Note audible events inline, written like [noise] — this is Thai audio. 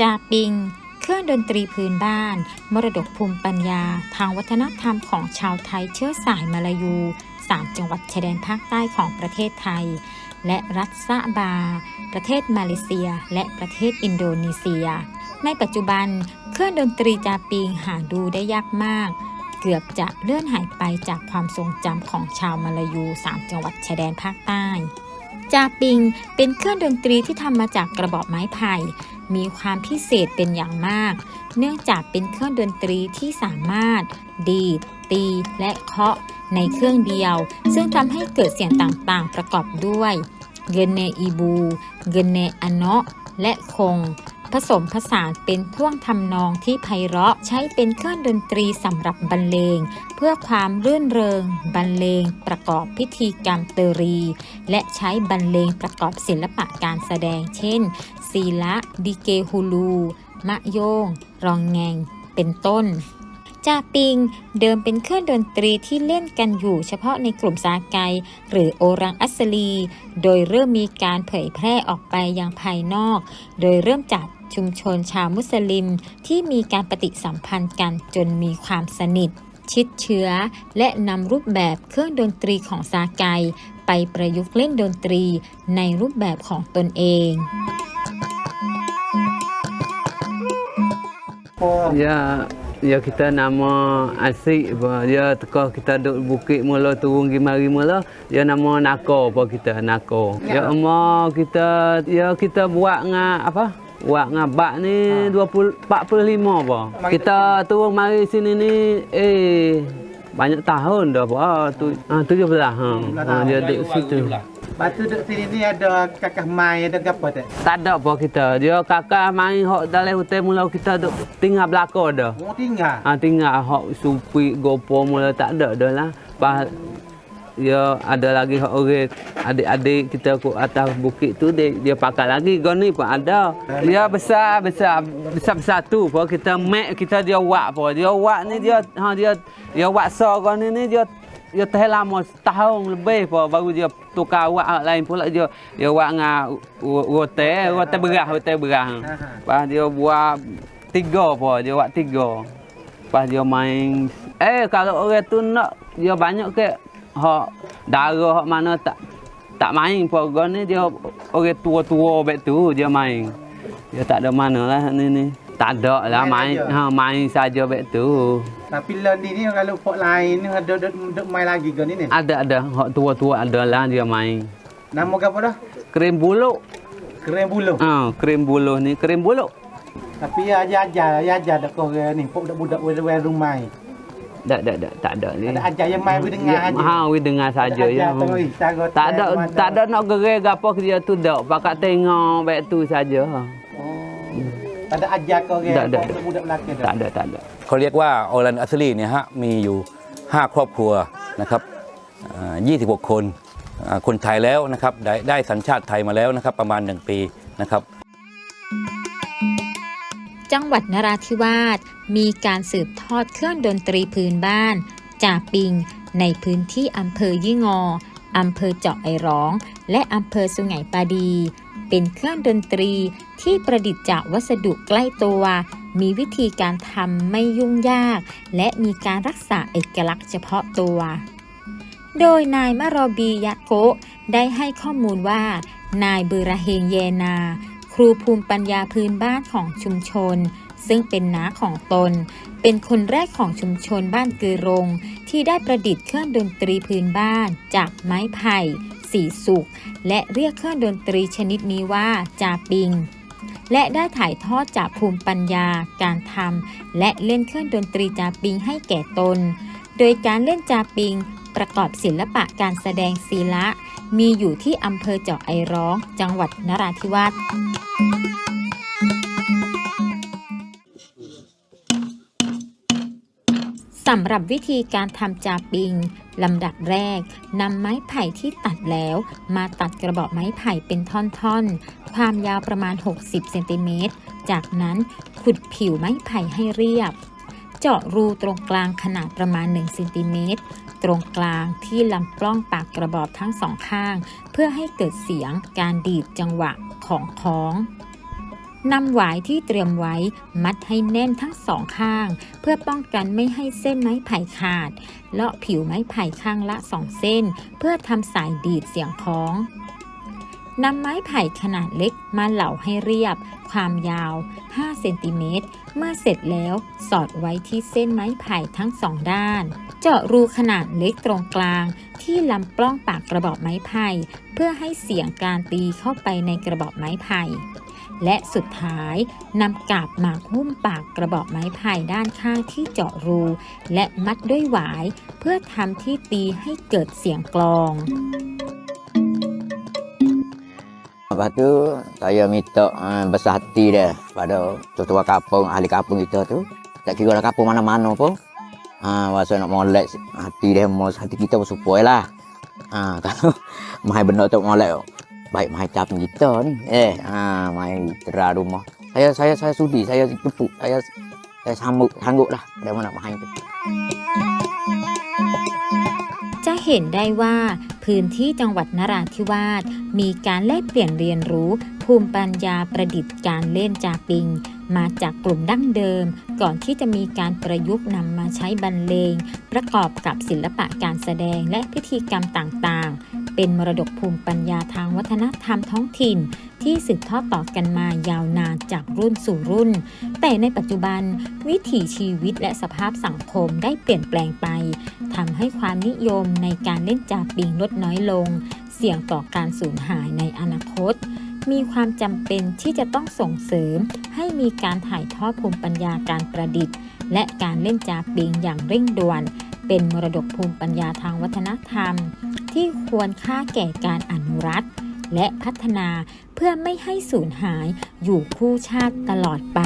จาปิง เครื่องดนตรีพื้นบ้าน มรดกภูมิปัญญา ทางวัฒนธรรมของชาวไทยเชื้อสายมาลายู 3 จังหวัดชายแดนภาคใต้ของประเทศไทย และรัฐซะบา ประเทศมาเลเซีย และประเทศอินโดนีเซีย ในปัจจุบัน เครื่องดนตรีจาปิงหาดูได้ยากมาก เกือบจะเลื่อนหายไปจากความทรงจำของชาวมาลายู 3 จังหวัดชายแดนภาคใต้จาปิงเป็นเครื่องดนตรีที่ทำมาจากกระบอกไม้ไผ่ มีความพิเศษเป็นอย่างมาก เนื่องจากเป็นเครื่องดนตรีที่สามารถ ดีด ตีและเคาะในเครื่องเดียว ซึ่งทำให้เกิดเสียงต่างๆประกอบด้วยเกนเนอีบู เกนเนอะเนาะและคง ผสมผสานเป็นท่วงทำนองที่ไพเราะใช้เป็นเครื่องดนตรีสำหรับบรรเลง เพื่อความรื่นเริง บรรเลง ประกอบพิธีกรรมเตรี และใช้บรรเลงประกอบศิลปะการแสดง เช่นซีละดิเกฮูลูมะโยง รองแงง เป็นต้นจาปิงเดิมเป็นเครื่องดนตรีที่เล่นกันอยู่เฉพาะในกลุ่มซาไก หรือโอรังอัสลี โดยเริ่มมีการเผยแพร่ออกไปยังภายนอก โดยเริ่มจาก ชุมชนชาวมุสลิมที่มีการปฏิสัมพันธ์กันจนมีความสนิท ชิดเชื้อ และนำรูปแบบเครื่องดนตรีของซาไก ไปประยุกต์เล่นดนตรีในรูปแบบของตนเอง Ya, ya kita nama Asik apa. Ya tekah kita duduk bukit mula turun pergi mari mula. Ya nama Nako apa kita Nako. Ya emak kita ya kita buat ngah apa? Buat ngabak ni 20 45 apa. Kita turun mari sini ni eh banyak tahun dah apa. Ah, tu ah 17 ha. ha dia duduk situ. Batu duduk sini ni ada kakak mai ada apa tak? Tak ada apa kita. Dia kakak main hok dalam hotel mula kita duk tinggal belakang dah. Mau tinggal. Ha, tinggal hok supi gopo mula tak ada dah lah. Pas ya ada lagi orang adik-adik kita ku atas bukit tu dia, dia pakai lagi gon ni pun ada. Dia besar besar besar besar tu pun kita mek kita dia wak pun. Dia wak ni dia ha dia dia wak so gon ni dia dia tahan lama setahun lebih pun baru dia tukar wak lain pula dia dia wak dengan rote rote berah rote berah. Pas dia buat tiga pun dia buat tiga. Pas dia main eh kalau orang tu nak dia banyak ke hak darah hak mana tak tak main orang ni dia orang tua-tua bet tu dia main. Dia tak ada mana lah ni ni. Tak ada lah Main main ha main saja bet tu. Tapi lain ni kalau pok lain ni ada duduk duduk mai lagi ke ni ni. Ada ada hak tua-tua ada lah dia main. Nama apa dah? Krim buluh. Keren buluh. Ha krim buluh ni krim buluh. Tapi ya ajar ajar ya ajar dak ni pok dak budak we rumah. Tak tak tak tak ada ni. Ada ajar yang mai we dengar Ya, aja. Ha, we dengar saja ya. Terus cara Tak ada tak ada nak gerai gapo dia tu dak. Pakat tengok baik tu saja. Oh. Tak ada ajar kau Tak ada. pok budak belakang Tak ada tak ada. เขาเรียกว่าออรันอัสลีเนี่ยฮะมีอยู่ 5 ครอบครัวนะครับอ่า26 คนอ่าคนไทยแล้วนะครับได้ได้สัญชาติไทยมาแล้วนะครับประมาณ 1 ปีนะครับ จังหวัดนราธิวาสมีการสืบทอดเครื่องดนตรีพื้นบ้านจาปิง ในพื้นที่อำเภอยี่งออำเภอเจาะไอร้อง และอำเภอสุไหงปาดี เป็นเครื่องดนตรีที่ประดิษฐ์จากวัสดุใกล้ตัว มีวิธีการทำไม่ยุ่งยาก และมีการรักษาเอกลักษณ์เฉพาะตัว โดยนายมารอบียะโกได้ให้ข้อมูลว่า นายเบราเฮงเยนา รูภูมิปัญญาพื้นบ้านของชุมชน ซึ่งเป็นน้าของตน เป็นคนแรกของชุมชนบ้านกือรง ที่ได้ประดิษฐ์เครื่องดนตรีพื้นบ้านจากไม้ไผ่สีสุก และเรียกเครื่องดนตรีชนิดนี้ว่าจาปิง และได้ถ่ายทอดจากภูมิปัญญาการทำและเล่นเครื่องดนตรีจาปิงให้แก่ตน โดยการเล่นจาปิง ประกอบศิลปะการแสดงศีละ มีอยู่ที่อำเภอเจาะไอร้อง จังหวัดนราธิวาสสำหรับวิธีการทำจาปิงลำดับแรกนำไม้ไผ่ที่ตัดแล้ว มาตัดกระบอกไม้ไผ่เป็นท่อนๆ ความยาวประมาณ 60เซนติเมตรจากนั้นขุดผิวไม้ไผ่ให้เรียบ เจาะรูตรงกลางขนาดประมาณ1เซนติเมตร ตรงกลางที่ลำกล้องปากกระบอกทั้งสองข้าง เพื่อให้เกิดเสียงการดีดจังหวะของค้องนำหวายที่เตรียมไว้มัดให้แน่นทั้งสองข้าง เพื่อป้องกันไม่ให้เส้นไม้ไผ่ขาด เลาะผิวไม้ไผ่ข้างละสองเส้น เพื่อทำสายดีดเสียงค้อง นำไม้ไผ่ขนาดเล็กมาเหล่าให้เรียบ ความยาว 5 เซนติเมตร เมื่อเสร็จแล้วสอดไว้ที่เส้นไม้ไผ่ทั้งสองด้าน เจาะรูขนาดเล็กตรงกลาง ที่ลำปล้องปากกระบอกไม้ไผ่ เพื่อให้เสียงการตีเข้าไปในกระบอกไม้ไผ่และสุดท้ายนำกาบหมากหุ้มปากกระบอกไม้ไผ่ด้านข้างที่เจาะรู และมัดด้วยหวาย เพื่อทำที่ตีให้เกิดเสียงกลอง Lepas tu saya minta uh, besar hati dia pada tuan kampung, ahli kampung kita tu. Tak kira lah kampung mana-mana pun. Ha, uh, nak molek hati dia, mau hati kita pun supaya lah. Ha, [laughs] kalau mai benda tu molek baik mai cap kita ni. Eh, ha, mai tera rumah. Saya saya saya sudi, saya tepuk, saya saya sanggup sanggup lah dia mana mai tu. เห็นได้ว่า พื้นที่จังหวัดนราธิวาสมีการแลกเปลี่ยนเรียนรู้ภูมิปัญญาประดิษฐ์การเล่นจาปิง มาจากกลุ่มดั้งเดิม ก่อนที่จะมีการประยุกต์นำมาใช้บรรเลง ประกอบกับศิลปะการแสดงและพิธีกรรมต่างๆ เป็นมรดกภูมิปัญญาทางวัฒนธรรมท้องถิ่น ที่สืบทอดต่อกันมายาวนานจากรุ่นสู่รุ่น แต่ในปัจจุบันวิถีชีวิตและสภาพสังคมได้เปลี่ยนแปลงไป ทำให้ความนิยมในการเล่นจาปิงลดน้อยลง เสี่ยงต่อการสูญหายในอนาคต มีความจำเป็นที่จะต้องส่งเสริม ให้มีการถ่ายทอดภูมิปัญญาการประดิษฐ์ และการเล่นจาปิงอย่างเร่งด่วน เป็นมรดกภูมิปัญญาทางวัฒนธรรม ที่ควรค่าแก่การอนุรักษ์และพัฒนาเพื่อไม่ให้สูญหายอยู่คู่ชาติตลอดไป